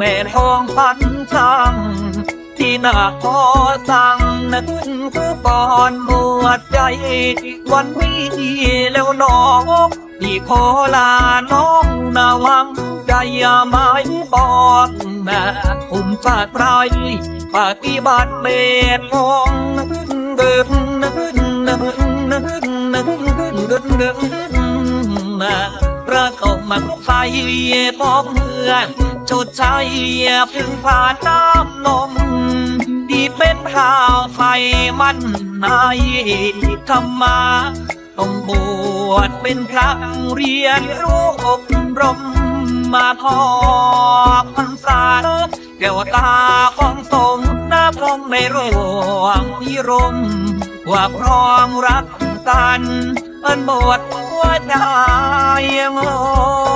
แม่ทองพันช่างที่หน้าพอสั่งนึกคือก่อนบวชใจ วันนี้แล้วน้องที่ขอลาน้องนาวังใจยาไม้ปอนแม่อุ้มฝาดไรปฏิบัติเมตมองเดินนึกนึกนึกนึกนึกนึกนึกระกบมาไฟพบเพื่อน จดใจพึ่งผ่านน้ำนมดีเป็นข้าวไฟมันในธรรมาต้องบวชเป็นพระเรียนรู้อบรม มาพอพรรษาแก้วตาของสงฆ์น้าพรมในหลวงพิรม ว่าพร้อมรักกันอันบวชหัวใจงด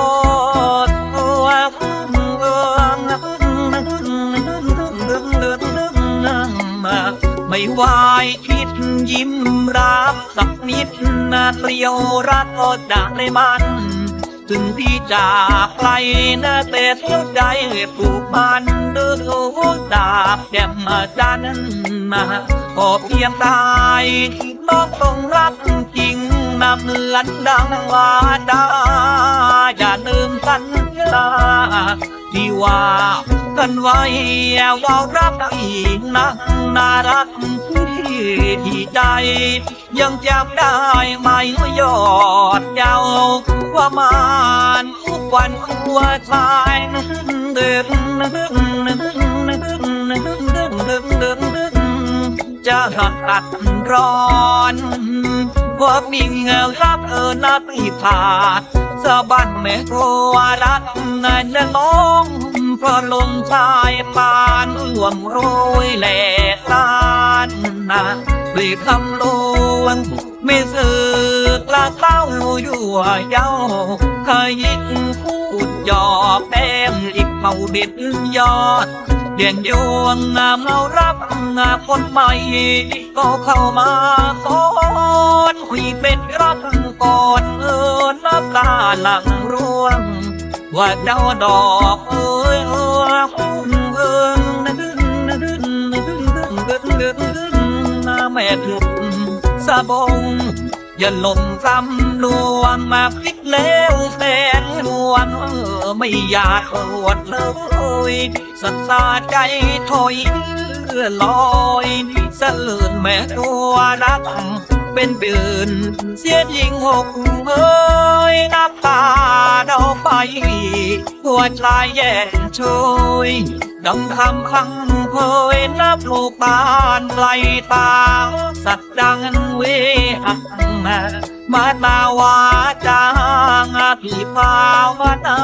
ไม่ไหวคิดยิ้มรับสักนิดนาเรียวรักก็จากในมัน ถึงที่จากไกลนะแต่เที่ยใจผูกพันดือดดาบแก้มมาจันมาขอเพียงตายที่น้องต้องรักจริงนำเนือนดังวาดาอย่าลืมสัญญา ที่ว่า กันไว้แอวารักอีกนะน่ารักที่ที่ใจ ยังจำได้ไหมยอดเจ้าว่ามานทุกวันตัวชายเดินจะหักตัดร้อนว่ามีเงารับเออนาตีผา สะบัดแม่กลัวรักนายน้องเพราะลมชายปานรวมโรยแหลกลานนาด้วยคำลวงไม่สึกละเต้าอยู่เย้าเคยยิงพูดหยอกแต้มอีกเมาเด็ดยอดเดียนโยงงามเรารับงาคนใหม่ ก็เข้ามาขอนคุยเป็นรับก่อนเออ นลับตาหลังร่วง ว่าดาวดอกเอ้ยเอ้ยเอ้ยนะดึงนะดึงนะดึงดึงนึงดึงดึงนาแม่ถึงสะบง อย่าหมซ้ำลวงมาพลิกแล้วแฟนลวงไม่อยากอวดเลยสัตว์ใจถอยคือลอยสะลื่นแม่ตัวรัก เป็นเดือนเสียดยิงหกเอ้ยน้ำตาดอกไปหัวใจแย่ช่วยดังคำคังเพยนับลูกตาลไกลตา สัตว์ดังเวหังมามาตาวาจางพี่ภาวนา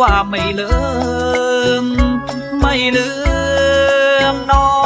ว่าไม่ลืม ไม่ลืมน้อง